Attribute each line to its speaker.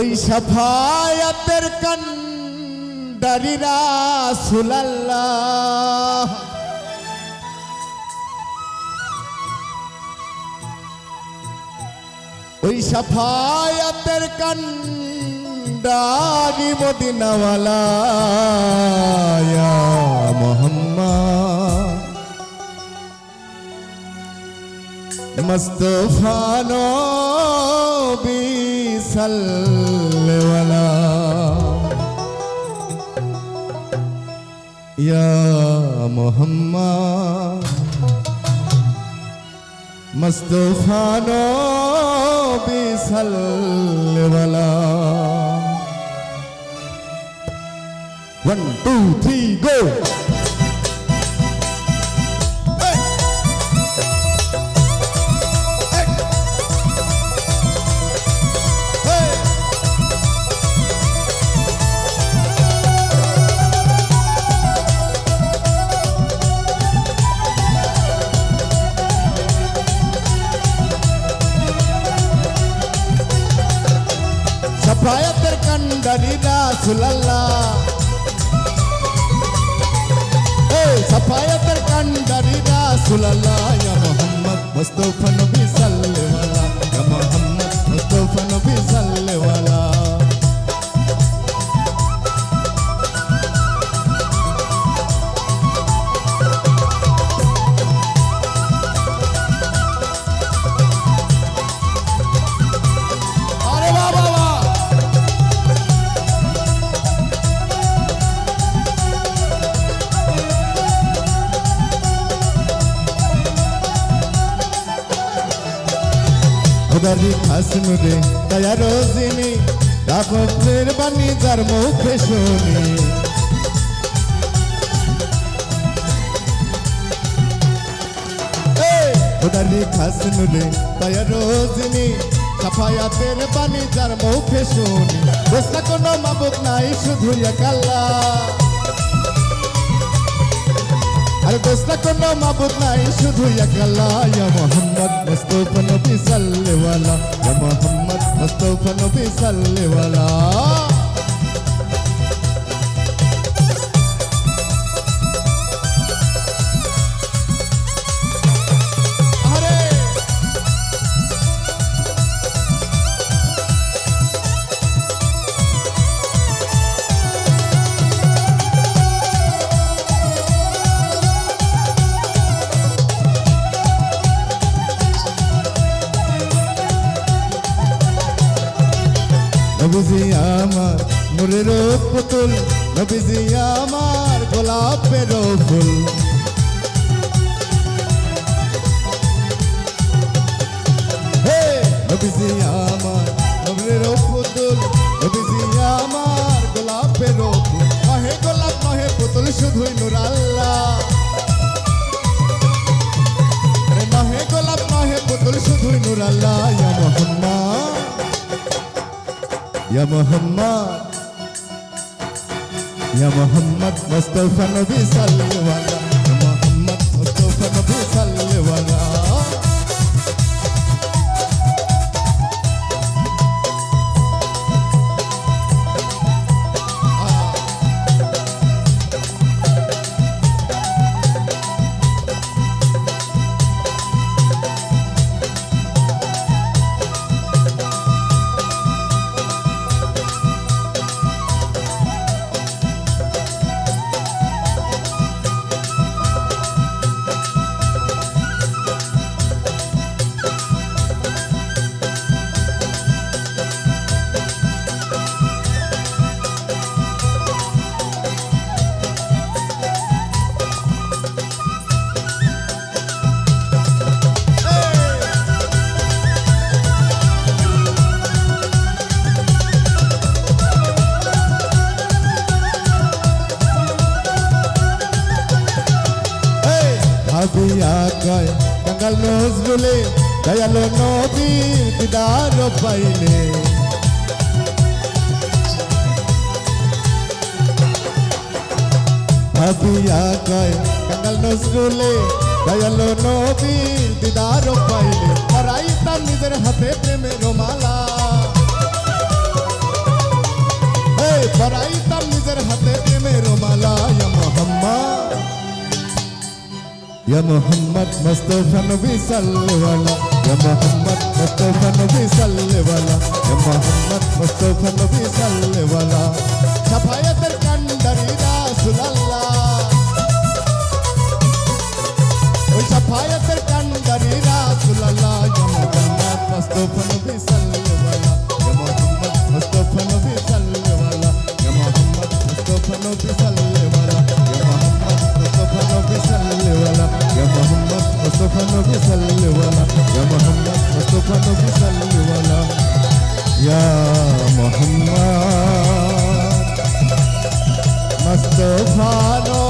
Speaker 1: ওই সাফায়াতের কান্ডারিরা সুলাল্লাহ। ওই সাফায়াতের কান্ডারি মদিনাওয়ালা মোহাম্মদ। ইয়া মোহাম্মদ মুস্তফা নবী সাল্লাল্লাহু ইয়া মোহাম্মদ মুস্তফা নবী সাল্লাল্লাহু One, two, three, go! সাফায়াতের কান্ডারি রাসুলাল্লাহ। এই সাফায়াতের কান্ডারি রাসুলাল্লাহ ইয়া মোহাম্মদ মুস্তাফা নবী সাল্লাল্লাহু খোদারি খাসম রে, দয়া রোজিনি রাখতের বাণী যার মুখে শুনি। খোদারি খাসম রে, দয়া রোজিনি সাফায়াতের বাণী যার মুখে শুনি। দোস্তা কোনো মাবুক নাই, শুধু একাল্লা আর দোস্তা, কোনো মাবুদ নাই, শুধু একলা ইয়া মোহাম্মদ মুস্তফা নবী সাল্লাল্লাহু ইয়া মোহাম্মদ মুস্তফা নবী সাল্লাল্লাহু আমার মুরের পুতুল নবীজি আমার গোলাপের ফুল। يا محمد يا محمد مصطفى نبي صلى الله عليه يا محمد مصطفى نبي صلى কয় কাঙ্গাল নজরুলে দয়ালো নবীর দিদার পাইলে। ভাবিয়া কয় কাঙ্গাল নজরুলে দয়ালো নবীর দিদার পাইলে। পরাই তার নিজের হাতে প্রেমের মালা। या मोहम्मद मुस्तफ़ा नबी सल्लल्लाहु या मोहम्मद मुस्तफ़ा नबी सल्लल्लाहु या मोहम्मद मुस्तफ़ा नबी सल्लल्लाहु सफायत कंदरी रसूलल्लाह ओ सफायत कंदरी रसूलल्लाह या मोहम्मद मुस्तफ़ा नबी सल्लल्लाहु या मोहम्मद मुस्तफ़ा नबी सल्लल्लाहु या मोहम्मद मुस्तफ़ा नबी सल्लल्लाहु या मोहम्मद मुस्तफ़ा नबी सल्लल्लाहु ইয়া মুহাম্মদ মুস্তাফা নবী সাল্লাল্লাহু ইয়া মুহাম্মদ মুস্তাফা নবী